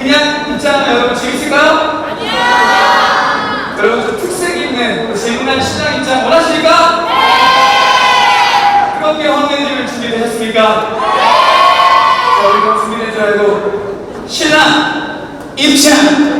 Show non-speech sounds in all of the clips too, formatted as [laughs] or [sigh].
그냥 입장하면 여러분 재밌을까요? 아니야! 여러분 좀 특색 있는 재미난 신랑 입장 원하십니까? 네! 그렇게 황해님을 준비되셨습니까? 네! 자, 우리 그럼 준비된 줄 알고 신랑 입장!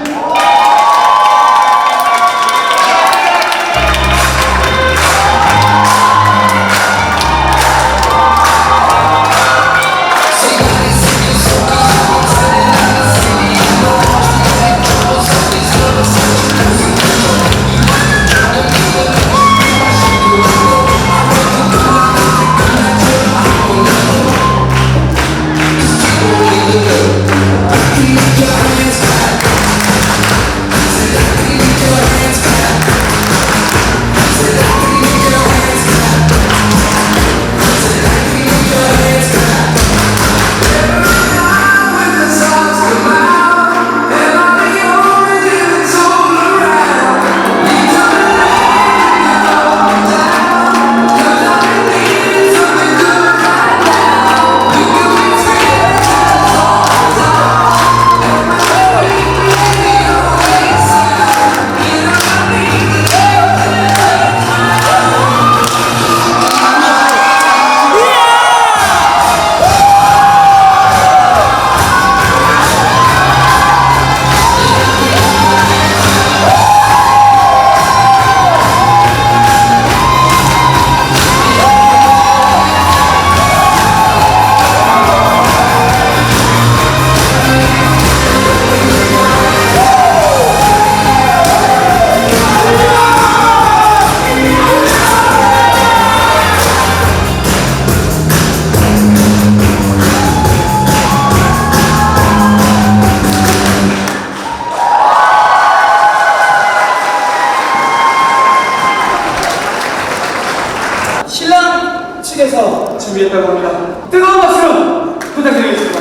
신랑 측에서 준비했다고 합니다. 뜨거운 박수 부탁드리겠습니다.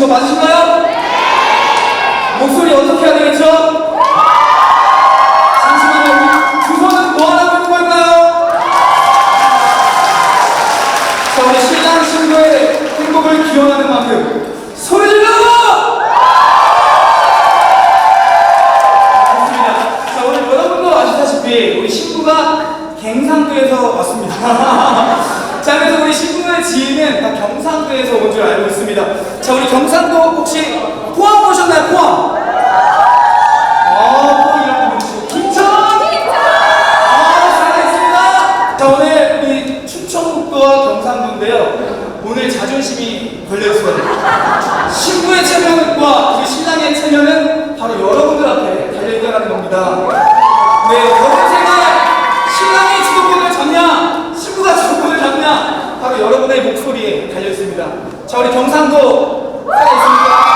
주러 오신 거 맞으신가요? 목소리 어떻게 해야 되겠죠? 잠시만요. 두 손은 뭐 하고 있는 걸까요? 자, 우리 신랑 신부의 행복을 기원하는 만큼 소리 질러! 좋습니다. 자, 오늘 여러분도 아시다시피 우리 신부가 갱상도에서 왔습니다. 자, 그래서 우리 신부의 지인은 다 경상도에서 온 줄 알고 있습니다. 자, 우리 경상도 혹시 포항 오셨나요? 포항? 아, 포항이라고 부르시고 김천! 아, 살아있습니다. 자, 오늘 우리 충청북도와 경상도인데요. 오늘 자존심이 걸려있어요. 신부의 체면과 우리 신랑의 체면은 바로 여러분들 앞에 달려있다는 겁니다. 네, 결혼 생활 신랑이 주도권을 잡냐, 신부가 주도권을 잡냐, 바로 여러분의 목소리에 달려 있습니다. 자, 우리 경상도 살아 있습니까?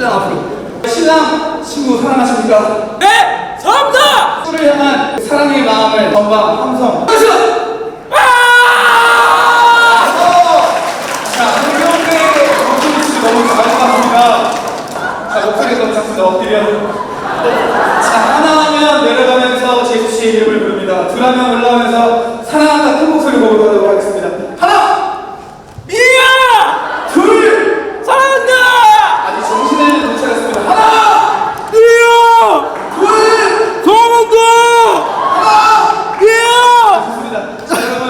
신랑 앞으로. 신랑 신부 사랑하십니까? 네! 사랑합니다! 신부를 향한 사랑의 마음을 전방 함성. 자, 목소리. 자, 목소리 작습니다. 엎드려. 자, 하나 하면 내려가면서 제수 씨의 이름을 부릅니다. 둘 하면 올라오면서 사랑한다 큰 목소리로 부르도록 하겠습니다. 하나, 이야! 둘, 사랑한다! 아직 정신을 못 차렸습니다. 하나, 이야! 둘, 사랑한다! 하나. 이야! 좋습니다. 자, 여러분.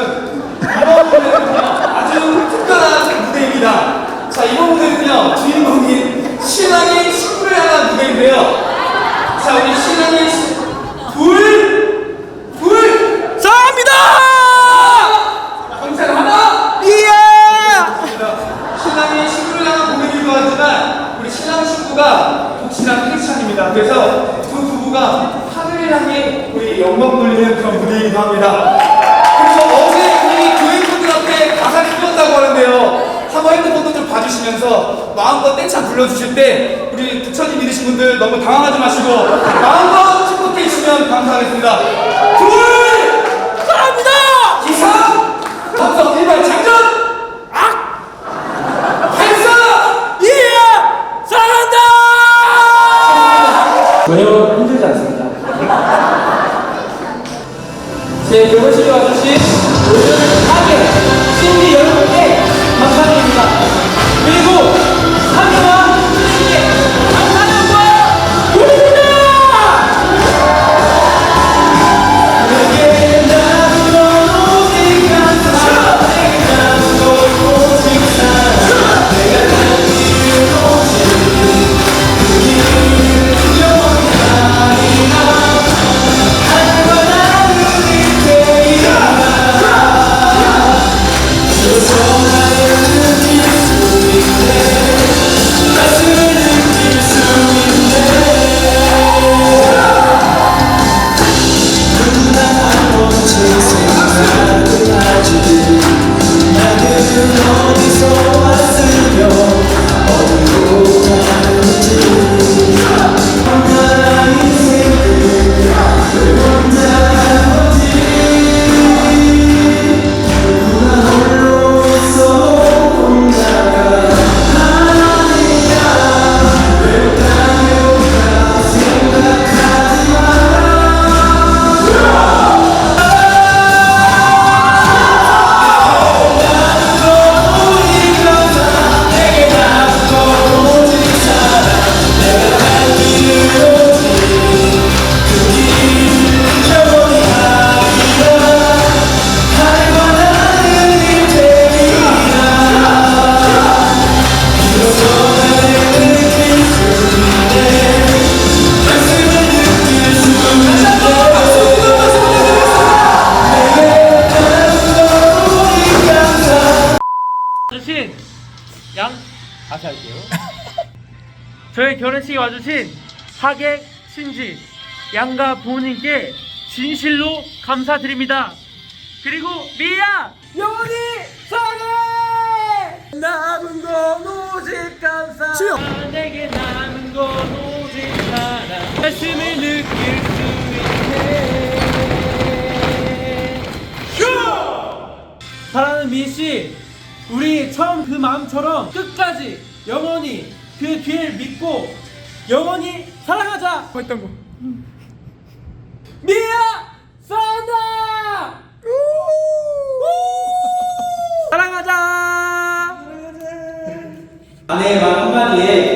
이번 무대는요, 아주 특별한 무대입니다. 자, 이번 무대는요, 주인공인 신랑이 신부를 향한 무대인데요. 자, 우리 신랑이 시- 둘, 둘, 사랑합니다! 경찰 하나! 이야! 신랑이 신부를 향한 무대이기도 하지만, 우리 신랑 신부가 독실한 크리스찬입니다. 그래서 두 부부가 하늘을 영광 돌리는 그런 무대이기도 합니다. 그래서 어제 우리 교인분들 앞에 가사를 띄웠다고 하는데요. 한번 핸드폰도 좀 봐주시면서 마음껏 떼창 불러주실 때 우리 부처님 믿으신 분들 너무 당황하지 마시고 마음껏 축복해 주시면 감사하겠습니다. 둘! 사랑합니다! 기상! 감성 일발 장전! 악! 발사! 이야! 사랑한다! 전혀 힘들지 않습니다. 제 결혼식에 와주신 모든 결혼식에 와주신 하객, 친지, 양가 부모님께 진실로 감사드립니다. 그리고 미야 영원히 사랑해. 남은 건 오직 감사. 내게 남은 건 오직 사랑. 말씀을 느낄 수 있네. 사랑하는 미희 씨, 우리 처음 그 마음처럼 끝까지 영원히 그 뒤를 믿고 영원히 사랑하자. 했던 거. 미야 사랑한다. 사랑하자. 아내의 말 한마디에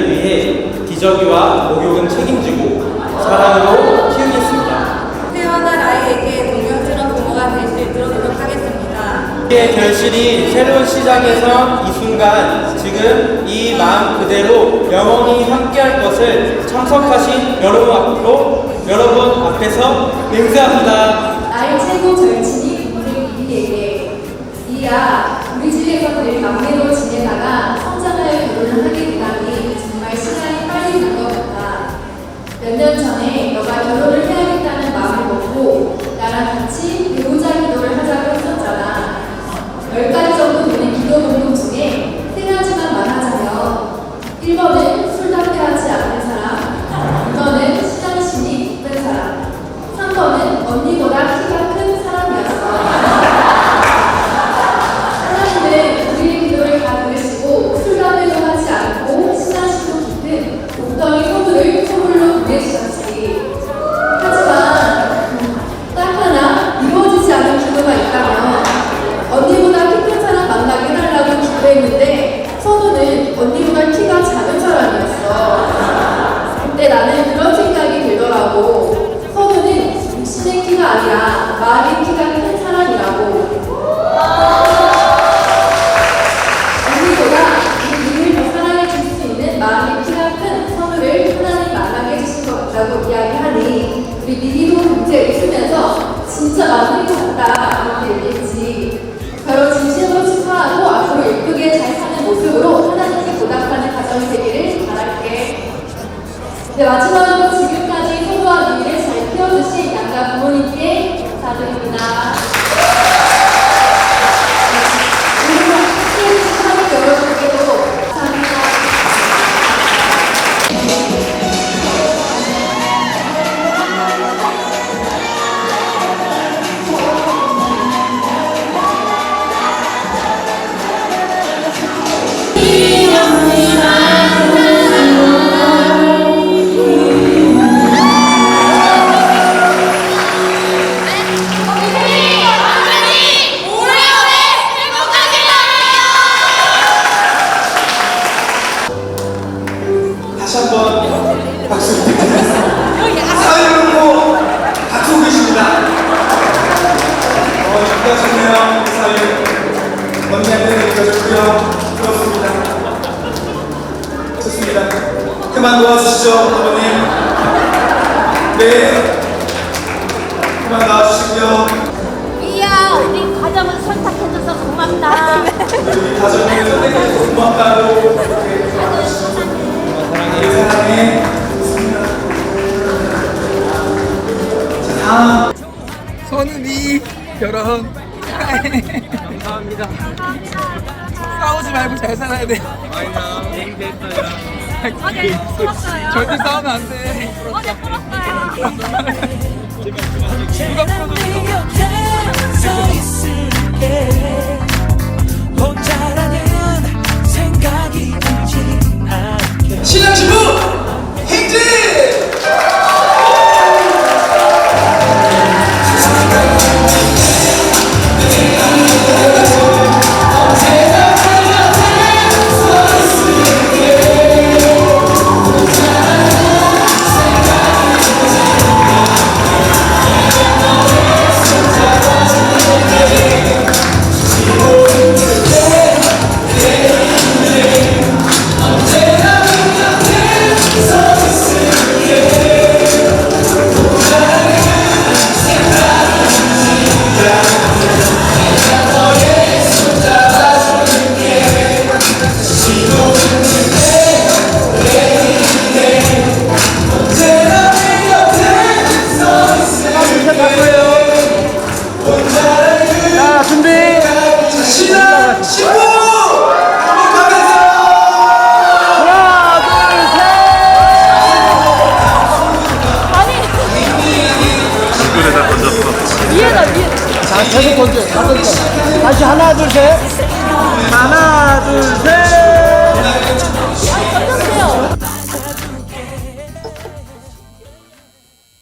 아내를 위해 기저귀와 목욕은 책임지고 사랑으로 키우겠습니다. 태어날 아이에게 동경스러운 부모가 될 수 있도록 노력하겠습니다. 우리의 결실이 새로운 시작에서 이 순간 지금 이 마음 그대로 영원히 함께할 것을 참석하신 여러분 앞으로 여러분 앞에서 맹세합니다. 나의 최고 절친이 동생 이리에게 이야 우리 집에서 늘 막내로 지내다가 몇 년 전에 너가 결혼을 느껴졌고요. 부럽습니다. 좋습니다. 그만 놓아주시죠, 아버님. 네. 그만 나와주시고요. 이야, 우리 가정을 선택해줘서 고맙다. 우리 가정을 선택해서 고맙다고 이렇게 사랑해. 사랑해. 좋습니다. 자, 다음. 선우미 결혼. [laughs] 감사합니다. 싸우지 말고 잘 살아야 돼. 어제 풀었어요. 절대 싸우면 안 돼. 어제 풀었어요. 누가 풀어도 않게 신랑신부 행진!